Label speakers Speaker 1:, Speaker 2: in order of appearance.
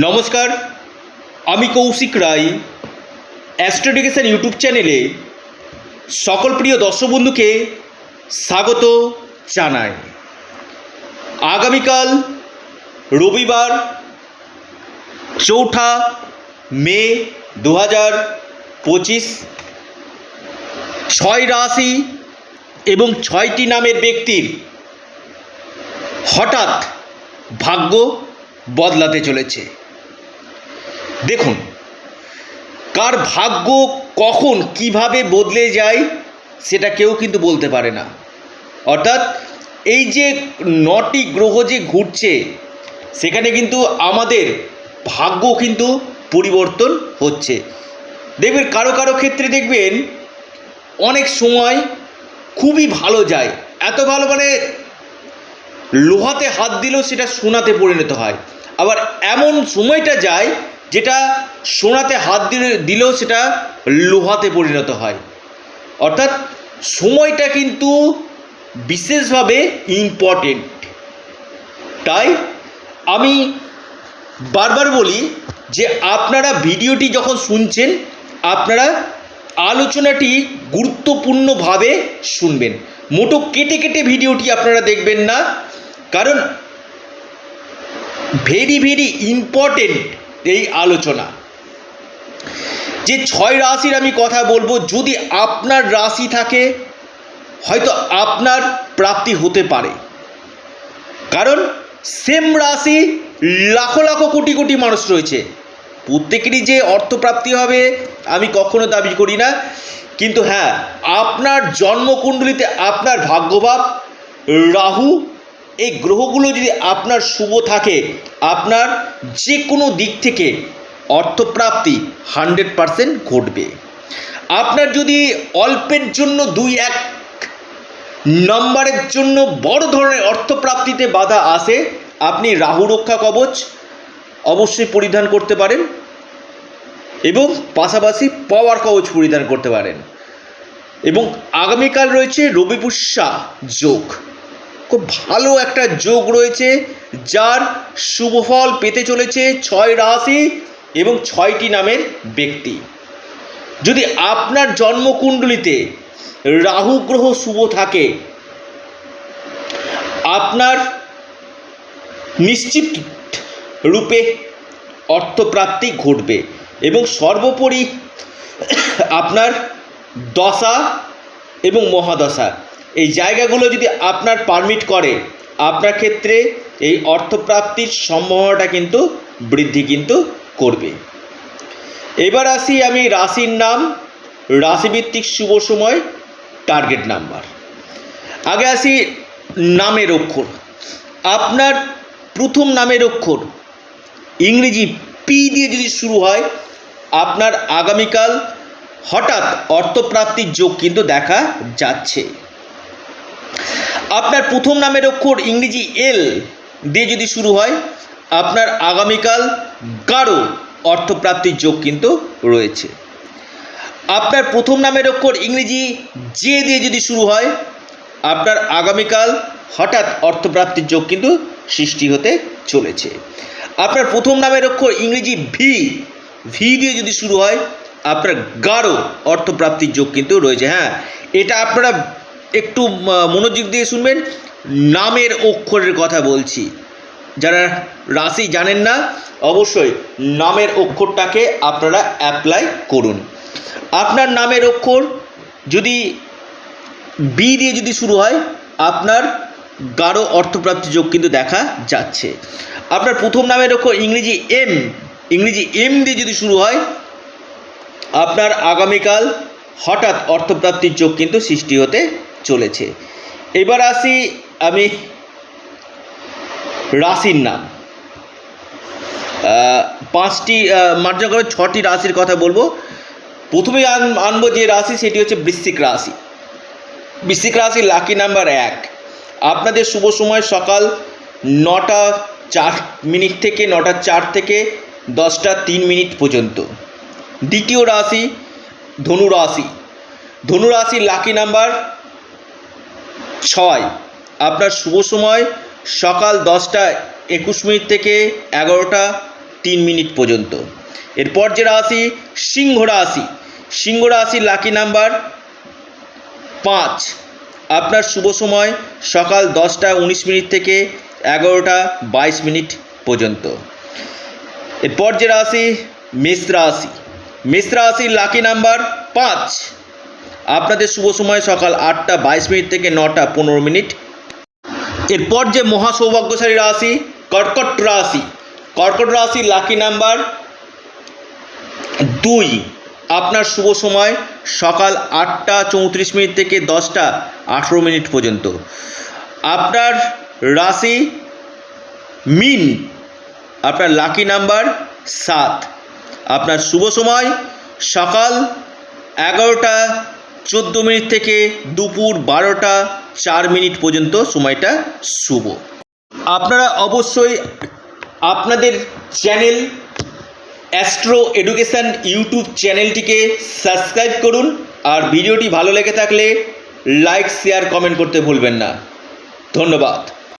Speaker 1: নমস্কার, আমি কৌশিক রায় অ্যাস্ট্রোডিকেশন ইউটিউব চ্যানেলে সকল প্রিয় দর্শক বন্ধুকে স্বাগত জানাই। আগামীকাল রবিবার চৌঠা মে দু হাজার পঁচিশ, ছয় রাশি এবং ছয়টি নামের ব্যক্তির হঠাৎ ভাগ্য বদলাতে চলেছে। দেখুন, কার ভাগ্য কখন কীভাবে বদলে যায় সেটা কেউ কিন্তু বলতে পারে না। অর্থাৎ এই যে নটি গ্রহ যে ঘুরছে, সেখানে কিন্তু আমাদের ভাগ্য কিন্তু পরিবর্তন হচ্ছে। দেখবেন, কারও কারও ক্ষেত্রে দেখবেন, অনেক সময় খুবই ভালো যায়। এত ভালো মানে লোহাতে হাত দিলেও সেটা সোনাতে পরিণত হয়। আবার এমন সময়টা যায় যেটা সোনাতে হাত দিলে, দিলেও সেটা লোহাতে পরিণত হয়। অর্থাৎ সময়টা কিন্তু বিশেষভাবে ইম্পর্টেন্ট তাই আমি বারবার বলি যে আপনারা ভিডিওটি যখন শুনছেন, আপনারা আলোচনাটি গুরুত্বপূর্ণভাবে শুনবেন। মোটো কেটে কেটে ভিডিওটি আপনারা দেখবেন না। কারণ ভেরি ভেরি ইম্পর্টেন্ট এই আলোচনা। যে ছয় রাশির আমি কথা বলব, যদি আপনার রাশি থাকে, হয়তো আপনার প্রাপ্তি হতে পারে। কারণ সেম রাশি লাখো লাখো কোটি কোটি মানুষ রয়েছে। প্রত্যেকেরই যে অর্থপ্রাপ্তি হবে, আমি কখনো দাবি করি না। কিন্তু হ্যাঁ আপনার জন্মকুণ্ডলিতে আপনার ভাগ্যভাব, রাহু, এই গ্রহগুলো যদি আপনার শুভ থাকে, আপনার যে কোনো দিক থেকে অর্থপ্রাপ্তি হান্ড্রেড পারসেন্ট ঘটবে। আপনার যদি অল্পের জন্য দুই এক নম্বরের জন্য বড় ধরনের অর্থপ্রাপ্তিতে বাধা আসে, আপনি রাহু রক্ষা কবচ অবশ্যই পরিধান করতে পারেন এবং পাশাপাশি পাওয়ার কবচ পরিধান করতে পারেন। এবং আগামীকাল রয়েছে রবি পুষ্যা যোগ। খুব ভালো একটা যোগ রয়েছে। যার শুভফল পেতে চলেছে ছয় রাশি এবং ছয়টি নামের ব্যক্তি। যদি আপনার জন্মকুণ্ডলিতে রাহু গ্রহ শুভ থাকে, আপনার নিশ্চিত রূপে অর্থপ্রাপ্তি ঘটবে এবং সর্বোপরি আপনার দশা এবং মহাদশা। এই জায়গাগুলো যদি আপনার পারমিট করে আপনার ক্ষেত্রে এই অর্থপ্রাপ্তির সম্ভাবনাটা কিন্তু বৃদ্ধি কিন্তু করবে। এবার আসি আমি রাশির নাম, রাশিভিত্তিক শুভ সময় টার্গেট নাম্বার আগে আসি নামের অক্ষর। আপনার প্রথম নামের অক্ষর ইংরেজি পি দিয়ে যদি শুরু হয়, আপনার আগামীকাল হঠাৎ অর্থপ্রাপ্তির যোগ কিন্তু দেখা যাচ্ছে। আপনার প্রথম নামের অক্ষর ইংরেজি এল দিয়ে যদি শুরু হয়, আপনার আগামীকাল গাঢ় অর্থপ্রাপ্তির যোগ কিন্তু রয়েছে। আপনার প্রথম নামের অক্ষর ইংরেজি জে দিয়ে যদি শুরু হয়, আপনার আগামীকাল হঠাৎ অর্থপ্রাপ্তির যোগ কিন্তু সৃষ্টি হতে চলেছে। আপনার প্রথম নামের অক্ষর ইংরেজি ভি ভি দিয়ে যদি শুরু হয়, আপনার গাঢ় অর্থপ্রাপ্তির যোগ কিন্তু রয়েছে। হ্যাঁ এটা আপনারা একটু মনোযোগ দিয়ে শুনবেন। নামের অক্ষরের কথা বলছি। যারা রাশি জানেন না, অবশ্যই নামের অক্ষরটাকে আপনারা অ্যাপ্লাই করুন। আপনার নামের অক্ষর যদি বি দিয়ে যদি শুরু হয়, আপনার গাঢ় অর্থপ্রাপ্তি যোগ কিন্তু দেখা যাচ্ছে। আপনার প্রথম নামের অক্ষর ইংরেজি এম ইংরেজি এম দিয়ে যদি শুরু হয়, আপনার আগামীকাল হঠাৎ অর্থপ্রাপ্তির যোগ কিন্তু সৃষ্টি হতে চলেছে। এবার আসি আমি রাশির নাম। পাঁচটি আহ, মার্জনা করে ছটি রাশির কথা বলব। প্রথমেই আন আনব যে রাশি সেটি হচ্ছে বৃশ্চিক রাশি। বৃশ্চিক রাশি লাকি নাম্বার এক। আপনাদের শুভ সময় সকাল নটা চার মিনিট থেকে নটা চার থেকে দশটা তিন মিনিট পর্যন্ত। দ্বিতীয় রাশি ধনু রাশি। ধনু রাশির লাকি নাম্বার ছয়। আপনার শুভ সময় সকাল দশটা একুশ মিনিট থেকে এগারোটা তিন মিনিট পর্যন্ত। এরপর যে রাশি, সিংহ রাশি। সিংহ রাশির লাকি নাম্বার পাঁচ। আপনার শুভ সময় সকাল দশটা উনিশ মিনিট থেকে এগারোটা বাইশ মিনিট পর্যন্ত। এরপর যে রাশি, মেষ রাশি। মেষ রাশির লাকি নাম্বার পাঁচ। আপনাদের শুভ সময়, সকাল আটটা বাইশ মিনিট থেকে নটা পনেরো মিনিট। এরপর যে মহা সৌভাগ্যশালী রাশি, কর্কট রাশি। কর্কট রাশির লাকি নাম্বার দুই। আপনার শুভ সময়, সকাল আটটা চৌত্রিশ মিনিট থেকে দশটা আঠেরো মিনিট পর্যন্ত। আপনার রাশি মিন। আপনার লাকি নাম্বার সাত। আপনার শুভ সময়, সকাল এগারোটা চোদ্দ মিনিট থেকে দুপুর বারোটা, চার মিনিট পর্যন্ত সময়টা শুভ। আপনারা অবশ্যই আপনাদের চ্যানেল অ্যাস্ট্রো এডুকেশান ইউটিউব চ্যানেলটিকে সাবস্ক্রাইব করুন আর ভিডিওটি ভালো লেগে থাকলে লাইক, শেয়ার, কমেন্ট করতে ভুলবেন না। ধন্যবাদ।